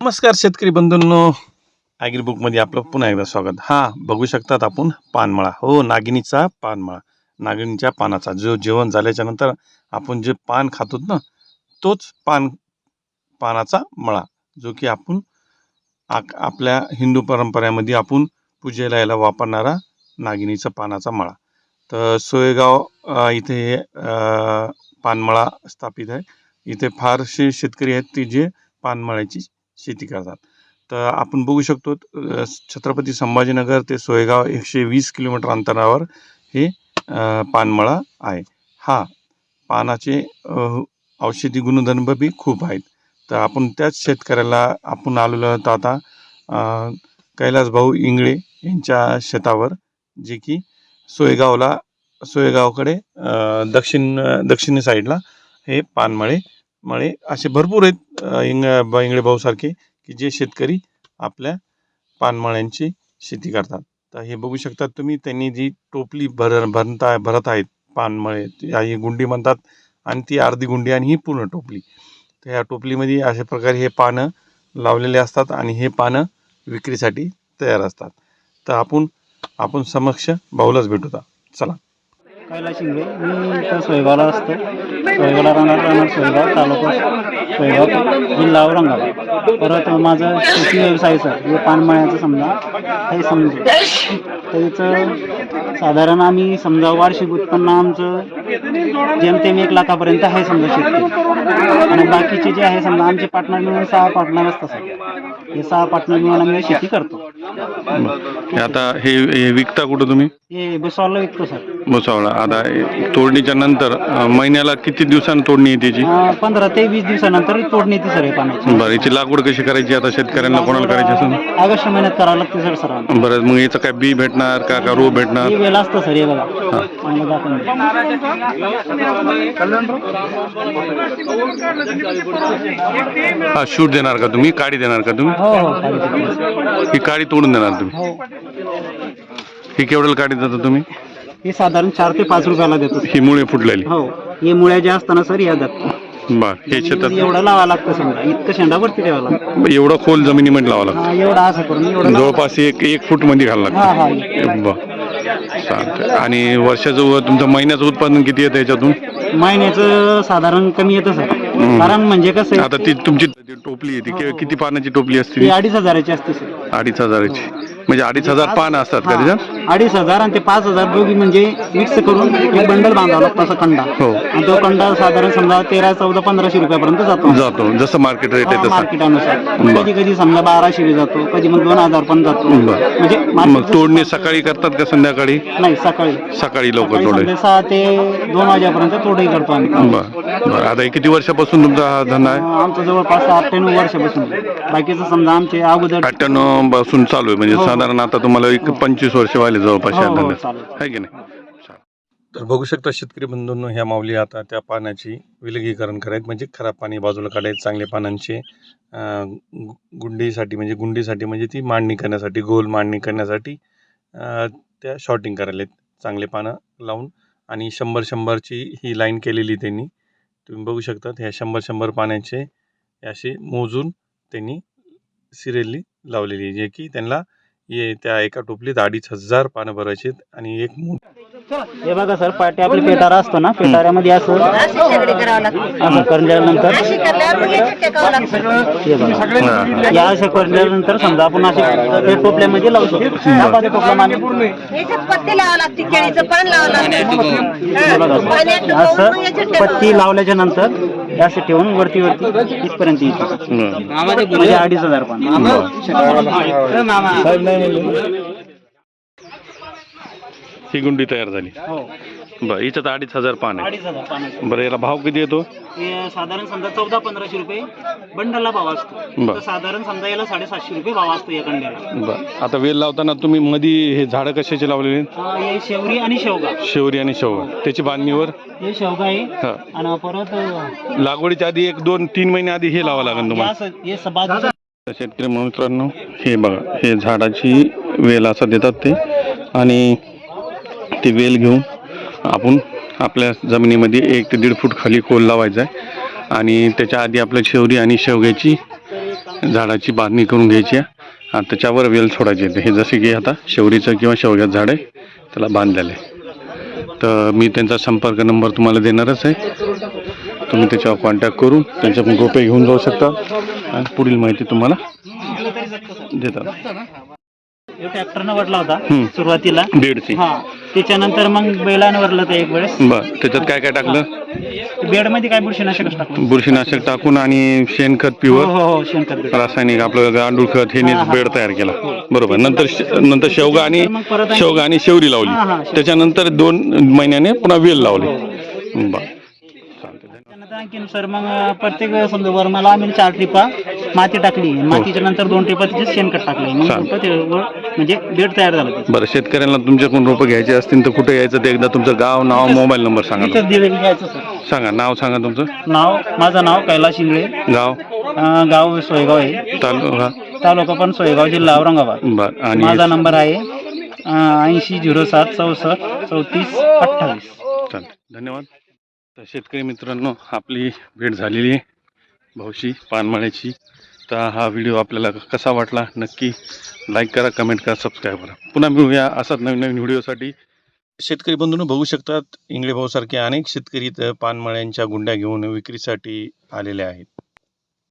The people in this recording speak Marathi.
नमस्कार शेतकरी बंधूंनो. ॲग्रीबुकमध्ये आपलं पुन्हा एकदा स्वागत. हा बघू शकतात आपण पानमळा. हो नागिनीचा पानमळा. नागिनीच्या पानाचा. जो जेवण झाल्याच्यानंतर आपण जे पान खातो ना तोच पान पानाचा मळा. जो की आपण आपल्या हिंदू परंपरेमध्ये आपण पूजेला यायला वापरणारा नागिनीचा पानाचा मळा. तर सोयगाव इथे हे पानमळा स्थापित आहे. इथे फारसे शेतकरी आहेत ते जे पानमळ्याची शेती करतात. तर आपण बघू शकतो छत्रपती संभाजीनगर ते सोयगाव एकशे वीस किलोमीटर अंतरावर हे पानमळा आहे. हा पानाचे औषधी गुणधर्म बी खूप आहेत. तर आपण त्याच शेतकऱ्याला आपण आलेलो होतो आता कैलास भाऊ इंगळे यांच्या शेतावर जे की सोयगावला सोयगावकडे दक्षिण दक्षिणी साईडला हे पानमळे मळे असे भरपूर आहेत इंग ब- इंगळे भाऊसारखे की जे शेतकरी आपल्या पानमळ्यांची शेती करतात. तर हे बघू शकतात तुम्ही त्यांनी जी टोपली भर भरता भरत आहेत पानमळे ही गुंडी म्हणतात आणि ती अर्धी गुंडी आणि ही पूर्ण टोपली. तर ह्या टोपलीमध्ये अशा प्रकारे हे पानं लावलेले असतात आणि हे पानं विक्रीसाठी तयार असतात. तर आपण आपण समक्ष भाऊलाच भेटूता चला. कैलास शिंदे मी इथं सोयगावला असतो. सोयगावला राहणार राहणार सोयगाव तालुका सोयगाव जिल्हा औरंगाबाद. परत माझं शेती व्यवसायाचं हे पानमळ्याचं समजा हे समजू. त्याचं साधारण आम्ही समजा वार्षिक उत्पन्न आमचं जेमतेम एक लाखापर्यंत आहे समजा शेती. आणि बाकीचे जे आहे समजा आमचे पार्टनर मिळून सहा पार्टनर असतात सर. हे सहा पार्टनर मिळून आम्ही शेती करतो. आता हे विकता कुठं तुम्ही? हे बेसॉलला विकतो सर. भुसावळा आता तोडणीच्या नंतर अ, महिन्याला किती दिवसांनी तोडणी येते अं, पंधरा ते वीस दिवसानंतर तोडणी येते सर हे पाण्याची बरं याची लागवड कशी करायची आता शेतकऱ्यांना? कोणाला करायची असेल? ऑगस्ट महिन्यात करावं लागते सर सर बरं मग याचं काय बी भेटणार का का रो भेटणार? हे वेळ असतं सर हे बघा. चांगलं दाखवून द्या. हा शूट देणार का तुम्ही? काडी देणार का तुम्ही? हो हो. ही काडी तोडून देणार तुम्ही. हो. ही केवढ्याला काडी देता तुम्ही? हे साधारण चार ते पाच रुपयाला देतो. ही मुळे फुटलेली. हो हे मुळ्या ज्या असताना सर या जातात. बर हे शेतात? एवढं लावा लागतं समजा इतकं लागतं. एवढं खोल जमिनीमध्ये लावा लागतं. हा एवढं असं करून एवढं. जवळपास एक एक फूटमध्ये घालावं हा लागतं हा बर चालतंय. आणि वर्षाचं तुमचं महिन्याचं उत्पादन किती येतं याच्यातून? महिन्याचं साधारण कमी येतं सर. कारण म्हणजे कसं आहे, आता ती तुमची ती टोपली आहे ती. कि- किती पानाची टोपली असते ती ती? अडीच हजाराची असते सर. अडीच हजाराची. म्हणजे अडीच हजार पान असतात का त्याच्यात हा, अडीच हजार आणि ते पाच हजार दोघी म्हणजे मिक्स करून एक बंडल बांधावा लागतो असा कंडा हो. आणि तो कंडा साधारण समजा तेरा चौदा पंधराशे रुपयापर्यंत जातो. जातो. जसं मार्केट रेट आहे तसं. मार्केटानुसार बरं. कधी कधी समजा बाराशे बी जातो कधी मग दोन हजार पण जातो. बरं. म्हणजे मग market- तोडणी सकाळी करतात का संध्याकाळी? नाही सकाळी. सकाळी लवकर सकाळी समजा सहा ते दोन वाजेपर्यंत तोडही करतो आम्ही. बर. बर. आता हे किती वर्षापासून तुमचा हा धंदा आहे? आमचं जवळपास नऊ वर्षापासून बाकीचं समजा आमचे अगोदर अठ्ठ्याण्णवपासून चालू आहे. म्हणजे हो. साधारण आता तुम्हाला एक पंचवीस वर्ष व्हायला जवळपास या हो, हो, धंद्यात. आहे की नाही? तर बघू शकता शेतकरी बंधूंनो ह्या माऊली आता त्या पाण्याची विलगीकरण करायत. म्हणजे खराब पाणी बाजूला काढायचं चांगल्या पानांचे गुंडीसाठी म्हणजे गुंडीसाठी म्हणजे ती मांडणी करण्यासाठी गोल मांडणी करण्यासाठी त्या शॉर्टिंग करायला आहेत. चांगले पानं लावून आणि शंभर शंभरची ही लाईन केलेली त्यांनी. तुम्ही बघू शकता ह्या शंभर शंभर पाण्याचे असे मोजून त्यांनी सिरियली लावलेली आहे, जे की त्यांना ये त्या एका टोपलीत अडीच हजार पानं भरायची आहेत आणि एक मोठ हे बघा सर पाटे आपले पेटारा असतो ना पेटाऱ्यामध्ये असं अशी शेगडी करावं लागते. असं करल्यानंतर अशी करल्यावर मग याच्यात टेकावं लागतं. हे बघा. या अशा करल्यानंतर समजा आपण असे टोपल्यामध्ये लावू शकतो. बाजू याच्यात पत्ती लावावं लागते केळीचं पान लावावं हे बघा लागतं पाण्यात सर. डुबवून मग याच्यात असं टेकावं पत्ती लावल्याच्या नंतर हे असं ठेवून वरती वरती इथपर्यंत येते म्हणजे अडीच हजार पण. ही गुंडी तयार झाली. हो. बरं हिच्यात अडीच हजार पान आहे अडीच हजार पाण्याचे बरं याला भाव किती येतो? हे साधारण समजा चौदा पंधराशे रुपये बंडलला भाव असतो. तर साधारण समजा याला साडेसातशे रुपये भाव असतो या कंड्याला. बरं आता वेल लावताना तुम्ही मधी हे झाडं कशाचे लावलेले आहेत? हा, हे शेवरी आणि शेवगा. शेवरी आणि शेवगा. त्याची बांधणीवर? हे शेवगा आहे. हा. आणि परत अं, लागवडीच्या आधी एक दोन तीन महिने आधी हे लावावं लागेल तुम्हाला. हे शेतकरी मित्रांनो हे बघा हे झाडाची वेल असं देतात ते. आणि ती वेल घेऊन आपण आपल्या जमिनीमध्ये एक ते दीड फूट खाली खोल लावायचा आहे. आणि त्याच्या आधी आपल्या शेवरी आणि शेवग्याची झाडाची बांधणी करून घ्यायची आहे. आणि त्याच्यावर वेल सोडायची आहे. हे जसे की आता शेवरीचं किंवा शेवग्याचं झाड आहे त्याला बांधलेलं आहे. तर मी त्यांचा संपर्क नंबर तुम्हाला देणारच आहे. तुम्ही त्याच्यावर कॉन्टॅक्ट करून त्यांच्याकडून रोपे घेऊन जाऊ शकता. आणि पुढील माहिती तुम्हाला देतात. ट्रॅक्टरनं वडला होता. सुरुवातीला. दीडची हा. त्याच्यानंतर मग बैलानं वरलं ते एक वेळेस. बर. त्याच्यात काय काय टाकलं? बेडमध्ये काय बुरशीनाशकच टाकलं. बुरशीनाशक टाकून आणि शेणखत हो पिवर हो हो शेणखत बेड रासायनिक आपलं गांडूळ खत हे हा, हा. बेड तयार केला. बरोबर. नंतर श- नंतर शेवगा आणि तर मग परत आणि- शेवगा आणि शेवरी हा, हा, लावली शेवगा. त्याच्यानंतर दोन महिन्याने पुन्हा वेल लावली. बर. आणखीन सर मग प्रत्येक समजा वर मला आम्ही चार ट्रिपा माती टाकली मातीच्या नंतर दोन ट्रिपा तिचे शेणखत टाकले. मग चालेल. रोपं ते वर- म्हणजे बेड तयार झालं त्याचं. बरं शेतकऱ्यांना तुमच्याकडून रोपं घ्यायचे असतील तर कुठे यायचं ते एकदा तुमचं गाव नाव मोबाईल नंबर सांगा घ्यायचं सर. सांगा नाव सांगा तुमचं. नाव माझं नाव कैलास इंगळे गाव? अं, गाव सोयगाव आहे. तालुका तालुका पण सोयगाव जिल्हा औरंगाबाद. बर आणि माझा नंबर आहे ऐंशी झिरो सात चौसष्ट चौतीस अठ्ठावीस. चालते धन्यवाद. तर शेतकरी मित्रांनो आपली भेट झालेली आहे भाऊशी पानमाळ्याची. तर हा व्हिडिओ आपल्याला कसा वाटला नक्की लाईक करा कमेंट करा सबस्क्राईब करा. पुन्हा मिळूया असाच नवीन नवीन व्हिडिओसाठी. शेतकरी बंधून बघू शकतात इंगळे भाऊसारखे अनेक शेतकरी इथं पानमळ्यांच्या गुंड्या घेऊन विक्रीसाठी आलेले आहेत.